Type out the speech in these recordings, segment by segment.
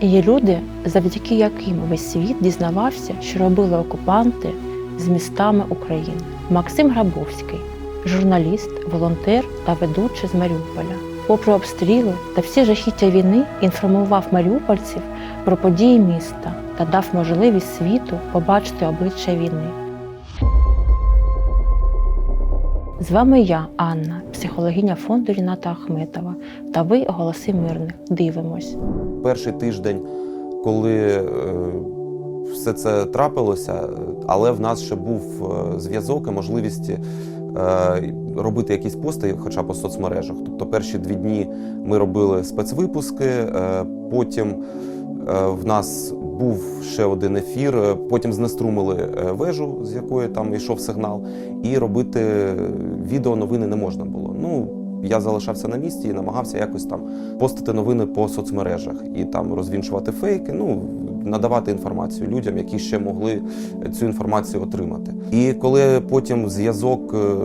Є люди, завдяки яким весь світ дізнавався, що робили окупанти з містами України. Максим Грабовський, журналіст, волонтер та ведучий з Маріуполя. Попри обстріли та всі жахіття війни, інформував маріупольців про події міста та дав можливість світу побачити обличчя війни. З вами я, Анна, психологиня фонду Ріната Ахметова, та ви голоси мирних. Дивимось. перший тиждень, коли е, все це трапилося, але в нас ще був е, зв'язок і можливість е, робити якісь пости, хоча по соцмережах. Тобто перші дві дні ми робили спецвипуски, потім в нас був ще один ефір, е, потім знеструмили е, вежу, з якої там йшов сигнал, і робити відео новини не можна було. Ну, я залишався на місці і намагався якось там постити новини по соцмережах і там розвінчувати фейки, ну надавати інформацію людям, які ще могли цю інформацію отримати. І коли потім зв'язок е,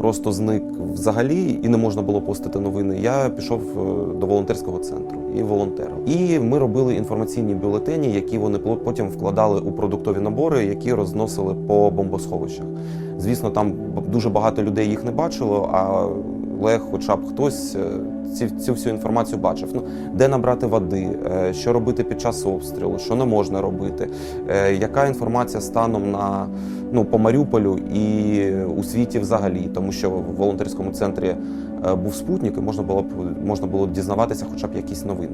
просто зник взагалі і не можна було постити новини, я пішов е, до волонтерського центру і волонтером. І ми робили інформаційні бюлетені, які вони потім вкладали у продуктові набори, які розносили по бомбосховищах. Звісно, там дуже багато людей їх не бачило, а Лег, хоча б хтось е, ці, цю всю інформацію бачив. Ну, де набрати води, е, що робити під час обстрілу, що не можна робити, е, яка інформація станом на ну, по Маріуполю і у світі взагалі, тому що в волонтерському центрі був спутник, і можна було б можна було дізнаватися хоча б якісь новини.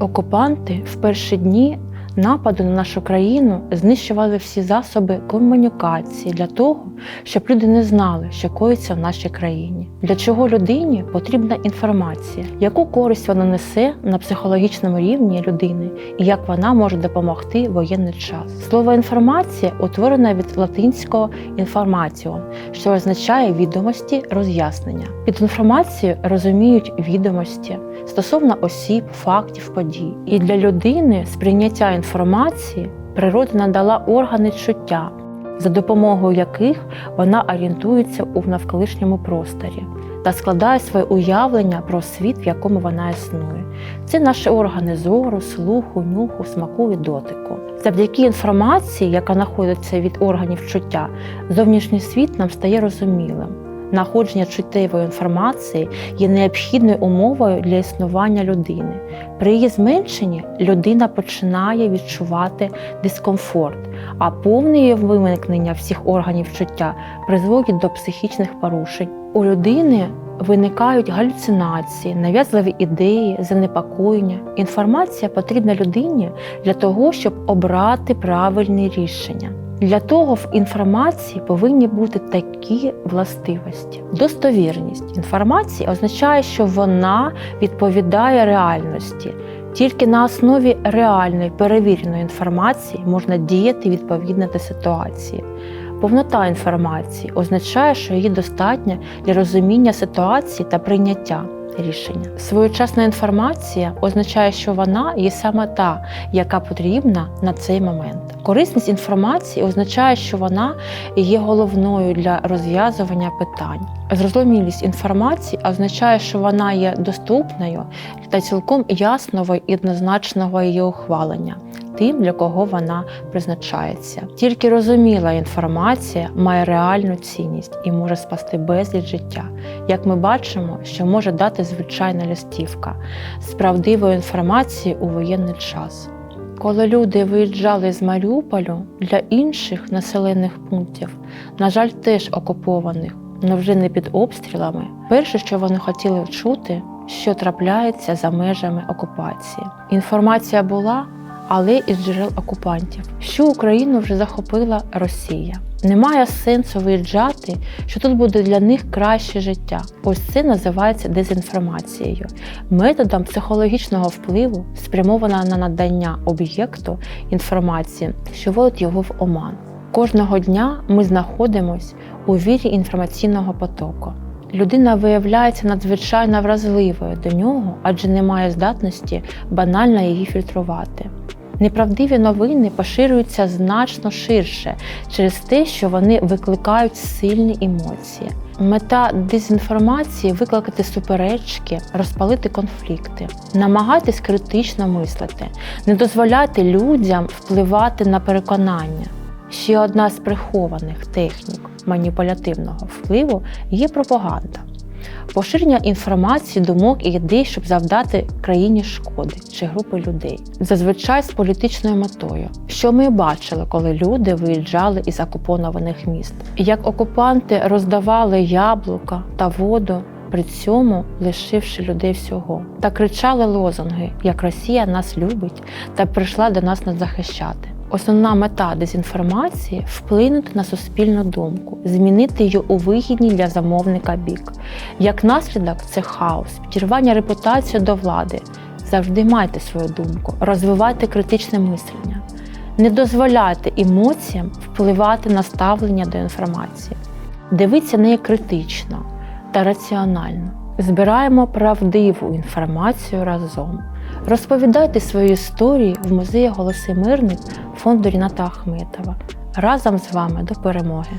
Окупанти в перші дні нападу на нашу країну знищували всі засоби комунікації для того, щоб люди не знали, що коїться в нашій країні. Для чого людині потрібна інформація, яку користь вона несе на психологічному рівні людини і як вона може допомогти в воєнний час. Слово інформація утворене від латинського інформаціон, що означає відомості роз'яснення. Під інформацією розуміють відомості стосовно осіб, фактів, подій. І для людини сприйняття інформації природа надала органи чуття, за допомогою яких вона орієнтується у навколишньому просторі та складає своє уявлення про світ, в якому вона існує. Це наші органи зору, слуху, нюху, смаку і дотику. Завдяки інформації, яка знаходиться від органів чуття, зовнішній світ нам стає розумілим. Находження чуттєвої інформації є необхідною умовою для існування людини. При її зменшенні людина починає відчувати дискомфорт, а повне її виникнення всіх органів чуття призводить до психічних порушень. У людини виникають галюцинації, нав'язливі ідеї, занепокоєння. Інформація потрібна людині для того, щоб обрати правильні рішення. Для того в інформації повинні бути такі властивості. Достовірність інформації означає, що вона відповідає реальності. Тільки на основі реальної перевіреної інформації можна діяти відповідно до ситуації. Повнота інформації означає, що її достатньо для розуміння ситуації та прийняття рішення. Своєчасна інформація означає, що вона є саме та, яка потрібна на цей момент. Корисність інформації означає, що вона є головною для розв'язування питань. Зрозумілість інформації означає, що вона є доступною та цілком ясного і однозначного її ухвалення. Тим, для кого вона призначається. Тільки розуміла інформація має реальну цінність і може спасти безліч життя. Як ми бачимо, що може дати звичайна листівка з правдивою інформацією у воєнний час. Коли люди виїжджали з Маріуполю для інших населених пунктів, на жаль, теж окупованих, але вже не під обстрілами, перше, що вони хотіли чути, що трапляється за межами окупації. Інформація була, але із джерел окупантів, що Україну вже захопила Росія. Немає сенсу виїжджати, що тут буде для них краще життя. Ось це називається дезінформацією, методом психологічного впливу, спрямована на надання об'єкту інформації, що вводить його в оман. Кожного дня ми знаходимось у вірі інформаційного потоку. Людина виявляється надзвичайно вразливою до нього, адже не має здатності банально її фільтрувати. Неправдиві новини поширюються значно ширше через те, що вони викликають сильні емоції. Мета дезінформації викликати суперечки, розпалити конфлікти. Намагайтесь критично мислити, не дозволяйте людям впливати на переконання. Ще одна з прихованих технік маніпулятивного впливу є пропаганда. Поширення інформації, думок і ідей, щоб завдати країні шкоди чи групи людей, зазвичай з політичною метою. Що ми бачили, коли люди виїжджали із окупованих міст, як окупанти роздавали яблука та воду, при цьому лишивши людей всього, та кричали лозунги, як Росія нас любить та прийшла до нас нас захищати. Основна мета дезінформації вплинути на суспільну думку, змінити її у вигідний для замовника бік. Як наслідок, це хаос, підірвання репутації до влади. Завжди майте свою думку, розвивайте критичне мислення. Не дозволяйте емоціям впливати на ставлення до інформації. Дивіться неї критично та раціонально. Збираємо правдиву інформацію разом. Розповідайте свої історії в музеї Голоси Мирних фонду Ріната Ахметова. Разом з вами до перемоги!